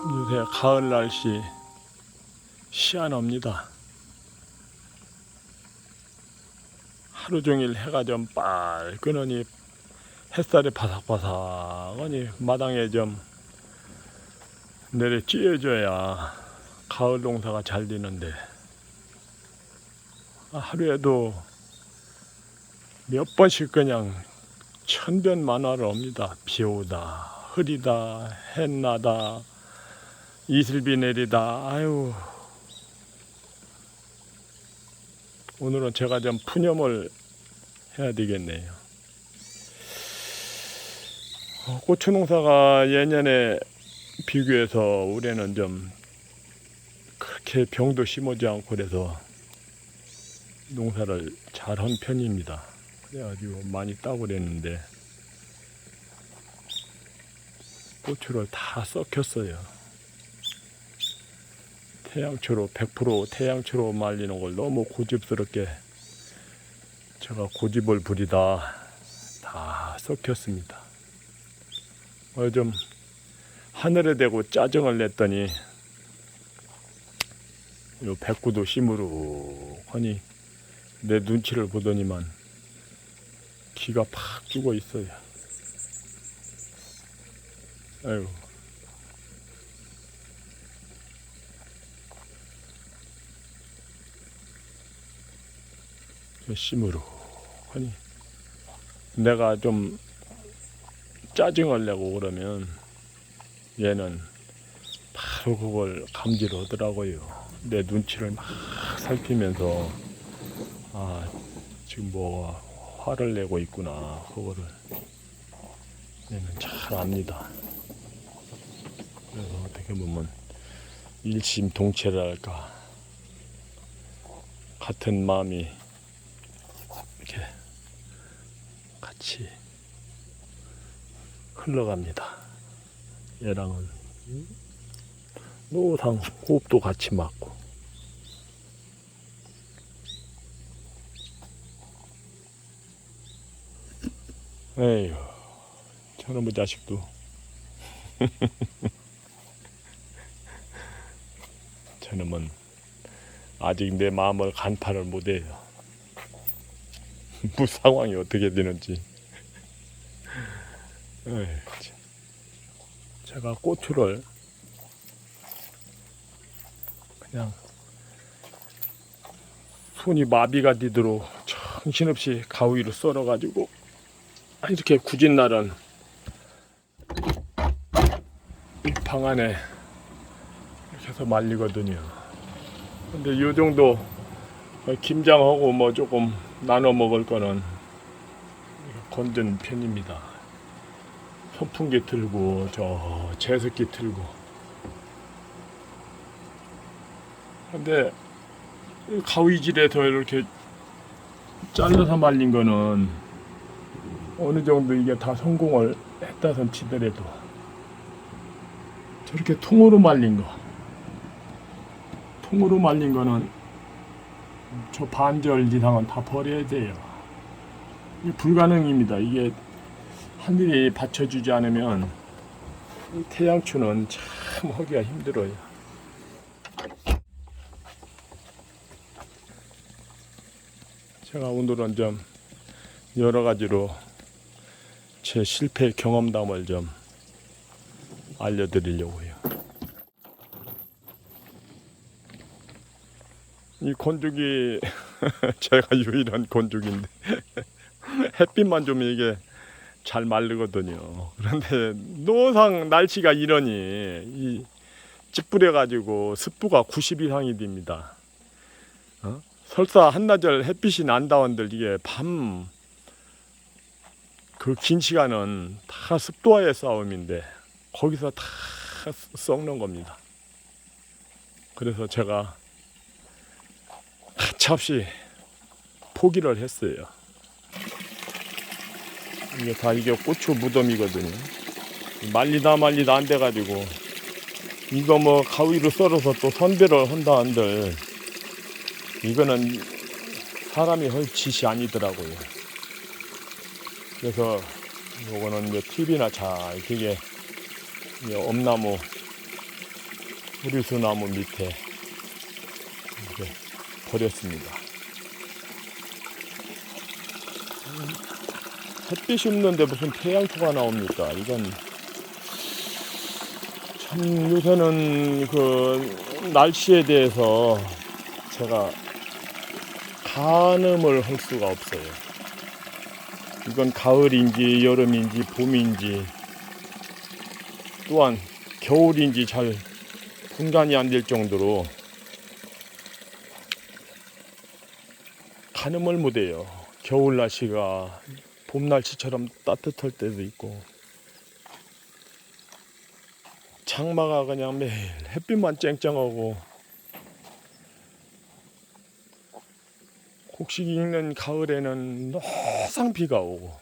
참 요새 가을 날씨 시원합니다. 하루 종일 해가 좀 빨그러니 햇살이 바삭바삭하니 마당에 좀 내려 찌어줘야 가을 농사가 잘 되는데 아, 하루에도 몇 번씩 그냥 천변 만화를 옵니다. 비 오다, 흐리다, 햇나다, 이슬비 내리다. 아유. 오늘은 제가 좀 푸념을 해야 되겠네요. 어, 고추 농사가 예년에 비교해서 올해는 좀 그렇게 병도 심하지 않고 그래서 농사를 잘 한 편입니다. 그래가지고 많이 따고 그랬는데 고추를 다 썩혔어요. 태양초로 100% 태양초로 말리는 걸 너무 고집스럽게 제가 고집을 부리다 다 썩혔습니다. 어, 좀 하늘에 대고 짜증을 냈더니 요 백구도 시무룩하니 내 눈치를 보더니만 기가 팍 죽어 있어요. 아이 고. 시무룩하니 내가 좀 짜증을 내고 그러면 얘는 바로 그걸 감지를 하더라고요. 내 눈치를 막 살피면서 아 지금 뭐 화를 내고 있구나 그거를 얘는 잘 압니다. 그래서 어떻게 보면 일심동체랄까 같은 마음이 이렇게 같이 흘러갑니다. 얘랑은 노상 호흡도 같이 맞고 에휴 저놈의 자식도 저놈은 아직 내 마음을 간파를 못해요 무 상황이 어떻게 되는지. 제가 고추를 그냥 손이 마비가 되도록 정신없이 가위로 썰어가지고 아, 이렇게 굳은 날은 이방 안에 이렇게 해서 말리거든요. 근데 이 정도 김장하고 뭐 조금 나눠 먹을 거는 건든 편입니다. 선풍기 틀고 저 제습기 틀고 근데 이 가위질에서 이렇게 잘라서 말린 거는 어느 정도 이게 다 성공을 했다선 치더라도 저렇게 통으로 말린 거 통으로 말린 거는 저 반절 이상은 다 버려야 돼요. 이게 불가능입니다. 이게 하늘이 받쳐주지 않으면 이 태양초는 참 하기가 힘들어요. 제가 오늘은 좀 여러 가지로 제 실패 경험담을 좀 알려드리려고요. 이 건조기 제가 유일한 건조기인데 햇빛만 좀 이게 잘 마르거든요. 그런데 노상 날씨가 이러니 이 찌뿌려 가지고 습도가 90 이상이 됩니다. 어? 설사 한나절 햇빛이 난다원들 이게 밤 그 긴 시간은 다 습도와의 싸움인데 거기서 다 썩는 겁니다. 그래서 제가 가차없이 포기를 했어요. 이게 다 이게 고추 무덤이거든요. 말리다 말리다 안 돼가지고 이거 뭐 가위로 썰어서 또 선별을 한다 한들 이거는 사람이 할 짓이 아니더라고요. 그래서 요거는 이제 TV나 잘 이게 엄나무 우리수 나무 밑에 이렇게 버렸습니다. 음, 햇빛이 없는데 무슨 태양초가 나옵니까? 이건 참 요새는 그 날씨에 대해서 제가 가늠을 할 수가 없어요. 이건 가을인지 여름인지 봄인지 또한 겨울인지 잘 분간이 안 될 정도로 가늠을 못해요. 겨울 날씨가 봄 날씨처럼 따뜻할 때도 있고. 장마가 그냥 매일 햇빛만 쨍쨍하고. 곡식 익는 가을에는 항상 비가 오고.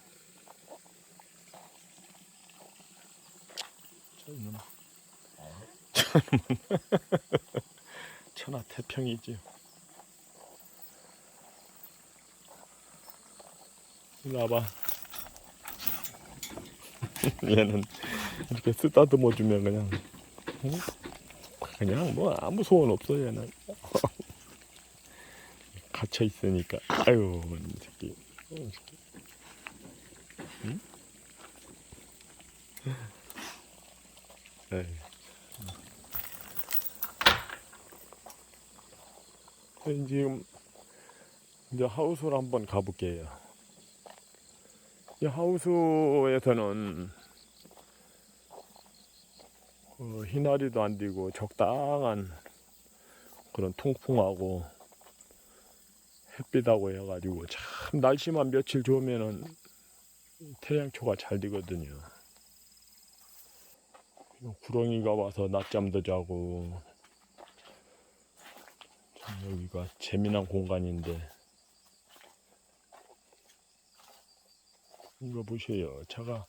저는. 천하 태평이지요. 일로 와봐. 얘는 이렇게 쓰다듬어 주면 그냥 응? 그냥 뭐 아무 소원 없어 얘는 갇혀 있으니까 아유 이 새끼 이 새끼. 응? 에이. 네, 지금 이제 하우스로 한번 가볼게요. 이 하우스에서는 어, 희나리도 안 되고 적당한 그런 통풍하고 햇빛하고 해가지고 참 날씨만 며칠 좋으면은 태양초가 잘 되거든요. 구렁이가 와서 낮잠도 자고 참 여기가 재미난 공간인데 이거 보세요. 차가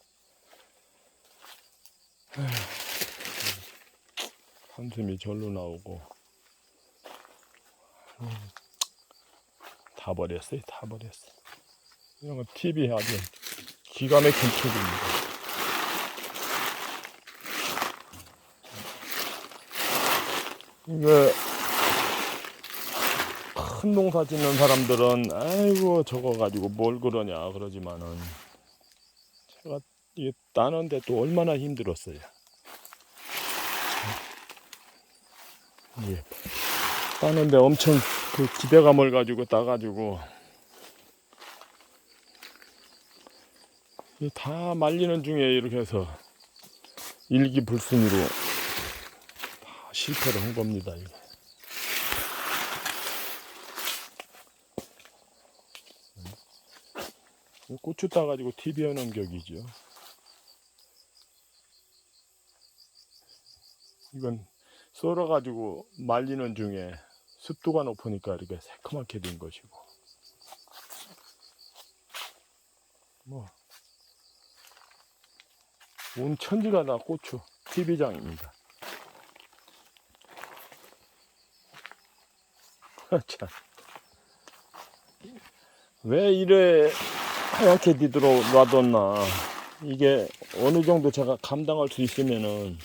한숨이 절로 나오고 음, 다 버렸어요. 다 버렸어. 이런 거 TV 아주 기가 막힌 TV입니다. 이거 큰 농사 짓는 사람들은 아이고 저거 가지고 뭘 그러냐 그러지만은 따는데 또 얼마나 힘들었어요. 예. 따는데 엄청 그 기대감을 가지고 따가지고 이다 말리는 중에 이렇게 해서 일기불순이로 다 실패를 한 겁니다. 이게. 이 고추 따가지고 TV 여는 격이죠. 이건 썰어가지고 말리는 중에 습도가 높으니까 이렇게 새카맣게 된 것이고. 뭐, 온 천지가 다 고추 TV장입니다. 참. 왜 이래 하얗게 뒤들어 놔뒀나. 이게 어느 정도 제가 감당할 수 있으면은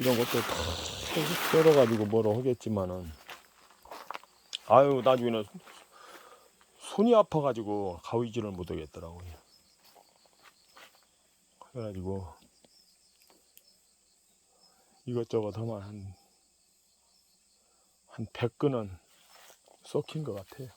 이런 것도 다 썰어가지고 뭐라 하겠지만은 아유 나중에는 손이 아파가지고 가위질을 못하겠더라고요. 그래가지고 이것저것 하면 한, 한 100근은 썩힌 것 같아요.